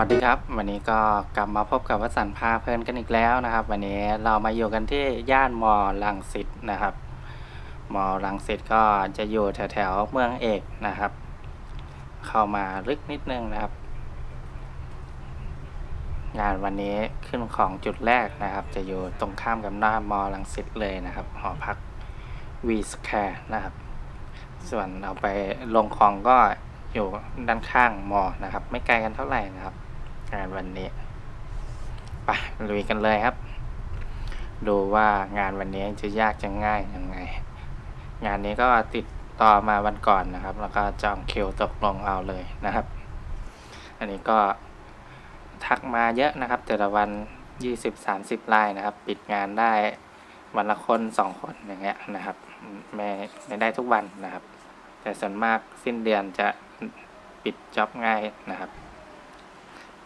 วัสดีครับ วันนี้ก็กลับมาพบกับวสันต์พาเพลินกันอีกแล้วนะครับ วันนี้เรามาอยู่กันที่ย่านมอลังสิตนะครับมอลังสิตก็จะอยู่แถวๆเมืองเอกนะครับ เข้ามาลึกนิดนึงนะครับ งานวันนี้ขึ้นของจุดแรกนะครับ จะอยู่ตรงข้ามกับหน้ามอลังสิตเลยนะครับหอพักวีสแคร์นะครับ ส่วนเอาไปลงคลองก็อยู่ด้านข้างมอ นะครับ ไม่ไกลกันเท่าไหร่นะครับ งานวันนี้ไปลุยกันเลยครับ ดูว่างานวันนี้จะยากจะง่ายยังไง งานนี้ก็ติดต่อมาวันก่อนนะครับ แล้วก็จองคิวตกลงเอาเลยนะครับ อันนี้ก็ทักมาเยอะนะครับ แต่ละวัน 20-30รายนะครับ ปิดงานได้วันละคนสองคนอย่างเงี้ยนะครับไม่ไม่ได้ทุกวันนะครับ แต่ส่วนมากสิ้นเดือนจะปิดจ็อบง่ายนะครับ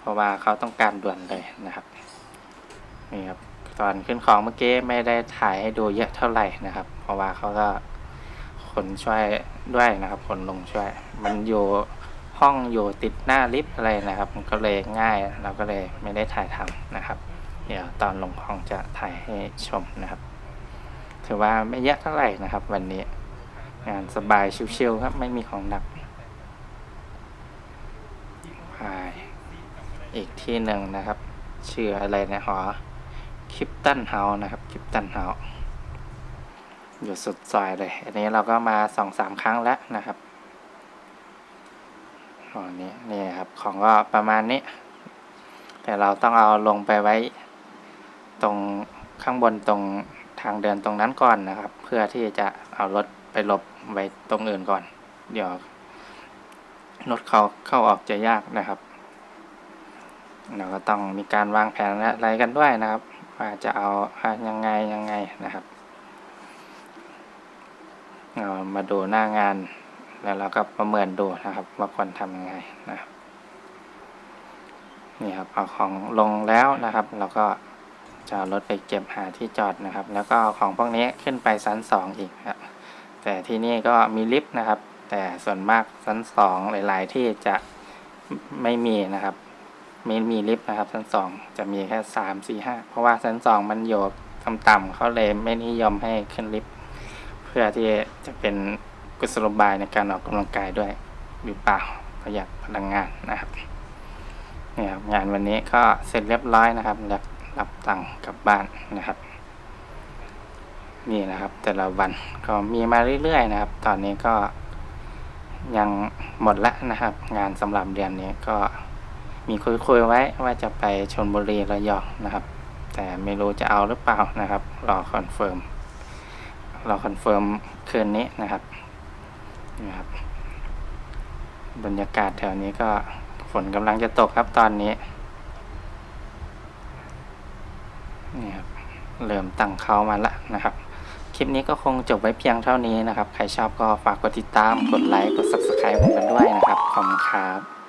เพราะว่าเขาต้องการด่วนเลยนะครับนี่ครับตอนขึ้นของเมื่อกี้ไม่ได้ถ่ายให้ดูเยอะเท่าไหร่นะครับ เพราะว่าเขาก็ขนช่วยด้วยนะครับขนลงช่วย มันอยู่ห้องอยู่ติดหน้าลิฟต์อะไรนะครับ มันก็เลยง่ายเราก็เลยไม่ได้ถ่ายทำนะครับ เดี๋ยวตอนลงห้องจะถ่ายให้ชมนะครับ ถือว่าไม่เยอะเท่าไหร่นะครับ วันนี้งานสบายชิวๆครับไม่มีของหนักไป อีกที่หนึ่งนะครับ ชื่ออะไรนะหอคิปตันเฮานะครับคิปตันเฮาอยู่สุดซอยเลย อันนี้เราก็มาสองสามครั้งแล้วนะครับอ๋อนี่นี่ครับ ของก็ประมาณนี้ แต่เราต้องเอาลงไปไว้ตรงข้างบนตรงทางเดินตรงนั้นก่อนนะครับ เพื่อที่จะเอารถไปหลบไว้ตรงอื่นก่อน เดี๋ยวรถเขาเข้าออกจะยากนะครับ เราก็ต้องมีการวางแผนอะไรกันด้วยนะครับว่าจะเอายังไงยังไงนะครับเรามาดูหน้างาน แล้วเราก็ประเมินดูนะครับ ว่าควรทำยังไงนะครับนี่ครับเอาของลงแล้วนะครับ เราก็จะรถไปเก็บหาที่จอดนะครับ แล้วก็เอาของพวกนี้ขึ้นไปชั้นสองอีกครับ แต่ที่นี่ก็มีลิฟต์นะครับ แต่ส่วนมากชั้นสองหลาย ๆ ที่จะไม่มีนะครับ ไม่มีลิฟต์นะครับ ชั้นสองจะมีแค่สามสี่ห้าเพราะว่าชั้นสองมันอยู่ต่ำๆเขาเลยไม่นิยมให้ขึ้นลิฟต์เพื่อที่จะเป็นกุศโลบายในการออกกำลังกายด้วยหรือเปล่าประหยัดพลังงานนะครับนี่ครับงานวันนี้ก็เสร็จเรียบร้อยนะครับแล้วรับตังค์กลับบ้านนะครับ นี่นะครับ แต่ละวันก็มีมาเรื่อยๆนะครับ ตอนนี้ก็ยังหมดละนะครับ งานสำหรับเดือนนี้ก็ มีคุยๆไว้ว่าจะไปชนบุรีระยองนะครับ แต่ไม่รู้จะเอาหรือเปล่านะครับ รอคอนเฟิร์มรอคอนเฟิร์มคืนนี้นะครับนี่ครับ บรรยากาศแถวนี้ก็ฝนกำลังจะตกครับตอนนี้นี่ครับเริ่มตั้งเขามาแล้วนะครับ คลิปนี้ก็คงจบไว้เพียงเท่านี้นะครับ ใครชอบก็ฝากกดติดตาม กดไลค์ กด subscribe ผมกันด้วยนะครับ ขอบคุณครับ